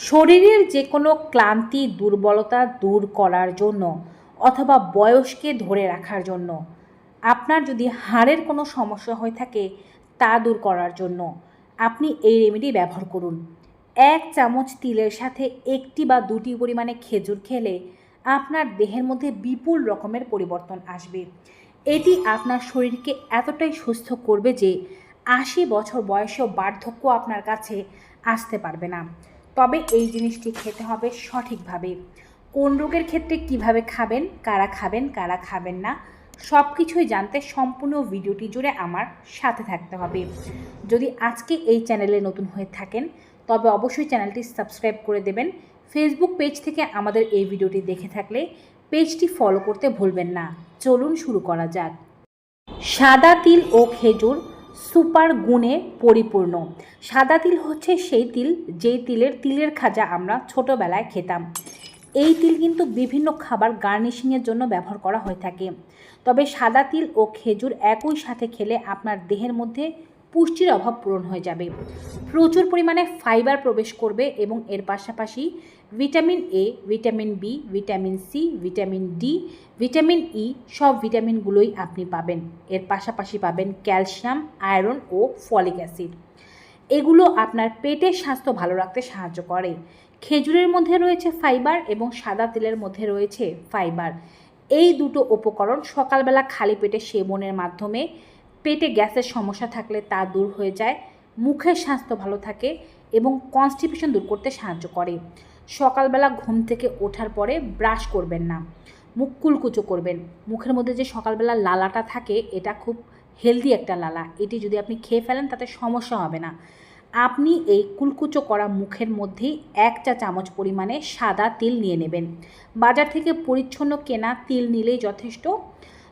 শরীরের যে কোনো ক্লান্তি, দুর্বলতা দূর করার জন্য অথবা বয়সকে ধরে রাখার জন্য, আপনার যদি হাড়ের কোনো সমস্যা হয়ে থাকে তা দূর করার জন্য আপনি এই রেমেডি ব্যবহার করুন। এক চামচ তিলের সাথে একটি বা দুটি পরিমাণে খেজুর খেলে আপনার দেহের মধ্যে বিপুল রকমের পরিবর্তন আসবে। এটি আপনার শরীরকে এতটাই সুস্থ করবে যে আশি বছর বয়সেও বার্ধক্য আপনার কাছে আসতে পারবে না। তবে এই জিনিসটি খেতে হবে সঠিকভাবে। কোন রোগের ক্ষেত্রে কীভাবে খাবেন, কারা খাবেন কারা খাবেন না সব কিছুই জানতে সম্পূর্ণ ভিডিওটি জুড়ে আমার সাথে থাকতে হবে। যদি আজকে এই চ্যানেলে নতুন হয়ে থাকেন, তবে অবশ্যই চ্যানেলটি সাবস্ক্রাইব করে দেবেন। ফেসবুক পেজ থেকে আমাদের এই ভিডিওটি দেখে থাকলে পেজটি ফলো করতে ভুলবেন না। চলুন শুরু করা যাক। সাদা তিল ও খেজুর সুপার গুণে পরিপূর্ণ। সাদা তিল হচ্ছে সেই তিল, যেই তিলের তিলের খাজা আমরা ছোটোবেলায় খেতাম। এই তিল কিন্তু বিভিন্ন খাবার গার্নিশিংয়ের জন্য ব্যবহার করা হয়ে থাকে। তবে সাদা তিল ও খেজুর একই সাথে খেলে আপনার দেহের মধ্যে পুষ্টির অভাব পূরণ হয়ে যাবে। প্রচুর পরিমাণে ফাইবার প্রবেশ করবে এবং এর পাশাপাশি vitamin A vitamin B vitamin C vitamin D vitamin E সব ভিটামিনগুলোই আপনি পাবেন। এর পাশাপাশি পাবেন ক্যালসিয়াম আয়রন ও ফলিক অ্যাসিড এগুলো আপনার পেটের স্বাস্থ্য ভালো রাখতে সাহায্য করে। খেজুরের মধ্যে রয়েছে ফাইবার এবং সাদা তেলের মধ্যে রয়েছে ফাইবার এই দুটো উপকরণ সকালবেলা খালি পেটে সেবনের মাধ্যমে পেটে গ্যাসের সমস্যা থাকলে তা দূর হয়ে যায়, মুখের স্বাস্থ্য ভালো থাকে এবং কনস্টিপেশন দূর করতে সাহায্য করে। সকালবেলা ঘুম থেকে ওঠার পরে ব্রাশ করবেন না, মুখ কুলকুচো করবেন। মুখের মধ্যে যে সকালবেলা লালাটা থাকে, এটা খুব হেলদি একটা লালা। এটি যদি আপনি খেয়ে ফেলেন, তাতে সমস্যা হবে না। আপনি এই কুলকুচো করা মুখের মধ্যেই এক চা চামচ পরিমাণে সাদা তিল নিয়ে নেবেন। বাজার থেকে পরিচ্ছন্ন কেনা তিল নিলেই যথেষ্ট।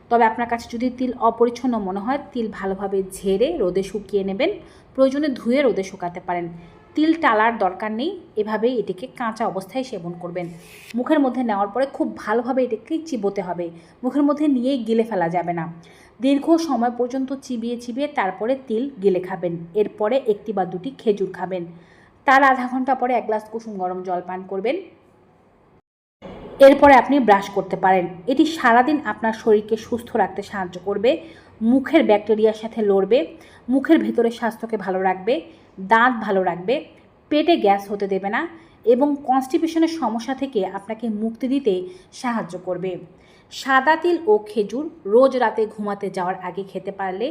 তবে আপনার কাছে যদি তিল অপরিচ্ছন্ন মনে হয়, তিল ভালোভাবে ঝেড়ে রোদে শুকিয়ে নেবেন। প্রয়োজনে ধুয়ে রোদে শুকাতে পারেন। তিল টালার দরকার নেই, এভাবেই এটিকে কাঁচা অবস্থায় সেবন করবেন। মুখের মধ্যে নেওয়ার পরে খুব ভালোভাবে এটাকে চিবোতে হবে। মুখের মধ্যে নিয়েই গিলে ফেলা যাবে না। দীর্ঘ সময় পর্যন্ত চিবিয়ে চিবিয়ে তারপরে তিল গিলে খাবেন। এরপরে একটি বা দুটি খেজুর খাবেন। তার আধা ঘণ্টা পরে এক গ্লাস কুসুম গরম জল পান করবেন। এরপরে আপনি ব্রাশ করতে পারেন। এটি সারাদিন আপনার শরীরকে সুস্থ রাখতে সাহায্য করবে, মুখের ব্যাকটেরিয়ার সাথে লড়বে, মুখের ভেতরের স্বাস্থ্যকে ভালো রাখবে, দাঁত ভালো রাখবে, পেটে গ্যাস হতে দেবে না এবং কনস্টিপেশনের সমস্যা থেকে আপনাকে মুক্তি দিতে সাহায্য করবে। সাদা তিল ও খেজুর রোজ রাতে ঘুমাতে যাওয়ার আগে খেতে পারলে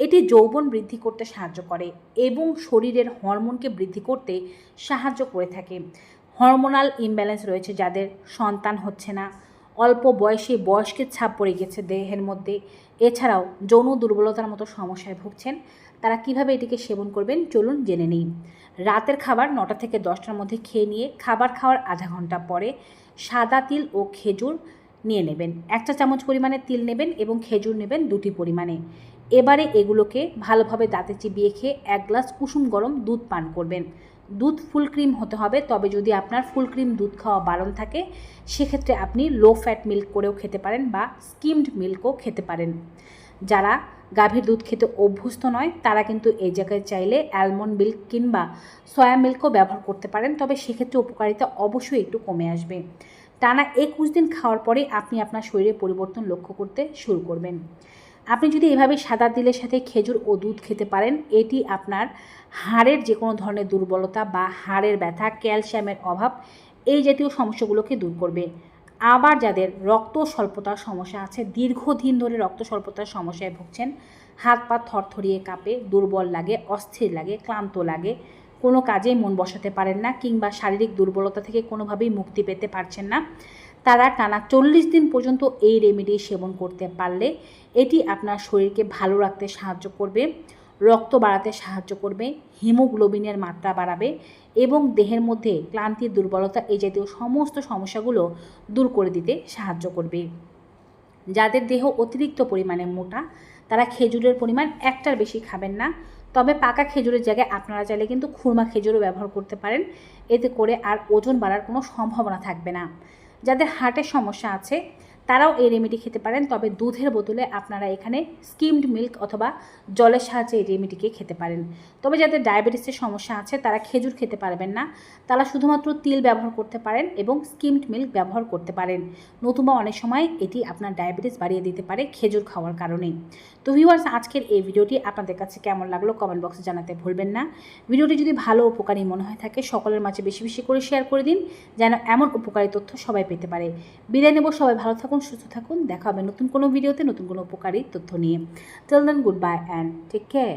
এটি যৌবন বৃদ্ধি করতে সাহায্য করে এবং শরীরের হরমোনকে বৃদ্ধি করতে সাহায্য করে থাকে। হরমোনাল ইমব্যালেন্স রয়েছে যাদের সন্তান হচ্ছে না। অল্প বয়সে বয়স্কের ছাপ পড়ে গেছে দেহের মধ্যে। এছাড়াও যৌন দুর্বলতার মতো সমস্যায় ভুগছেন। তারা কীভাবে এটিকে সেবন করবেন চলুন জেনে নিই। রাতের খাবার নটা থেকে দশটার মধ্যে খেয়ে নিয়ে খাবার খাওয়ার আধা ঘণ্টা পরে সাদা তিল ও খেজুর নিয়ে নেবেন। একটা চামচ পরিমাণে তিল নেবেন এবং খেজুর নেবেন দুটি পরিমাণে। এবারে এগুলোকে ভালোভাবে দাঁতে চিবিয়ে খেয়ে এক গ্লাস কুসুম গরম দুধ পান করবেন। দুধ ফুল ক্রিম হতে হবে। তবে যদি আপনার ফুল ক্রিম দুধ খাওয়া বারণ থাকে, সেক্ষেত্রে আপনি লো ফ্যাট মিল্ক করেও খেতে পারেন বা স্কিমড মিল্কও খেতে পারেন। যারা গাভীর দুধ খেতে অভ্যস্ত নয়, তারা কিন্তু এই জায়গায় চাইলে অ্যালমন্ড মিল্ক কিংবা সয়া মিল্কও ব্যবহার করতে পারেন। তবে সেক্ষেত্রে উপকারিতা অবশ্যই একটু কমে আসবে। টানা একুশ দিন খাওয়ার পরে আপনি আপনার শরীরে পরিবর্তন লক্ষ্য করতে শুরু করবেন। আপনি যদি এভাবে সাদা তিলের সাথে খেজুর ও দুধ খেতে পারেন, এটি আপনার হাড়ের যে কোনো ধরনের দুর্বলতা বা হাড়ের ব্যথা, ক্যালসিয়ামের অভাব এই জাতীয় সমস্যাগুলোকে দূর করবে। আবার যাদের রক্ত স্বল্পতার সমস্যা আছে, দীর্ঘদিন ধরে রক্ত স্বল্পতার সমস্যায় ভুগছেন, হাত পা থরথরিয়ে কাঁপে, দুর্বল লাগে, অস্থির লাগে, ক্লান্ত লাগে, কোনো কাজেই মন বসাতে পারেন না কিংবা শারীরিক দুর্বলতা থেকে কোনোভাবেই মুক্তি পেতে পারছেন না। তারা টানা চল্লিশ দিন পর্যন্ত এই রেমেডি সেবন করতে পারলে এটি আপনার শরীরকে ভালো রাখতে সাহায্য করবে, রক্ত বাড়াতে সাহায্য করবে, হিমোগ্লোবিনের মাত্রা বাড়াবে এবং দেহের মধ্যে ক্লান্তি, দুর্বলতা এই জাতীয় সমস্ত সমস্যাগুলো দূর করে দিতে সাহায্য করবে। যাদের দেহ অতিরিক্ত পরিমাণে মোটা, তারা খেজুরের পরিমাণ একটার বেশি খাবেন না। তবে পাকা খেজুরের জায়গায় আপনারা চাইলে কিন্তু খুরমা খেজুরও ব্যবহার করতে পারেন। এতে করে আর ওজন বাড়ার কোনো সম্ভাবনা থাকবে না। যাদের হার্টের সমস্যা আছে তারাও এই রেমেডি খেতে পারেন, তবে দুধের বদলে আপনারা এখানে স্কিমড মিল্ক অথবা জলের সাহায্যে এই রেমেডিকে খেতে পারেন। তবে যাদের ডায়াবেটিসের সমস্যা আছে, তারা খেজুর খেতে পারবেন না। তারা শুধুমাত্র তিল ব্যবহার করতে পারেন এবং স্কিমড মিল্ক ব্যবহার করতে পারেন। নতুবা অনেক সময় এটি আপনার ডায়াবেটিস বাড়িয়ে দিতে পারে খেজুর খাওয়ার কারণে তো ভিউয়ার্স আজকের এই ভিডিওটি আপনাদের কাছে কেমন লাগল কমেন্ট বক্সে জানাতে ভুলবেন না। ভিডিওটি যদি ভালো উপকারী মনে হয় থাকে, সকলের মাঝে বেশি বেশি করে শেয়ার করে দিন, যেন এমন উপকারী তথ্য সবাই পেতে পারে। বিদায় নেব, সবাই ভালো থাকুন। সুস্থ থাকুন। দেখা হবে নতুন কোনো ভিডিওতে নতুন কোনো উপকারী তথ্য নিয়ে। Till then goodbye and take care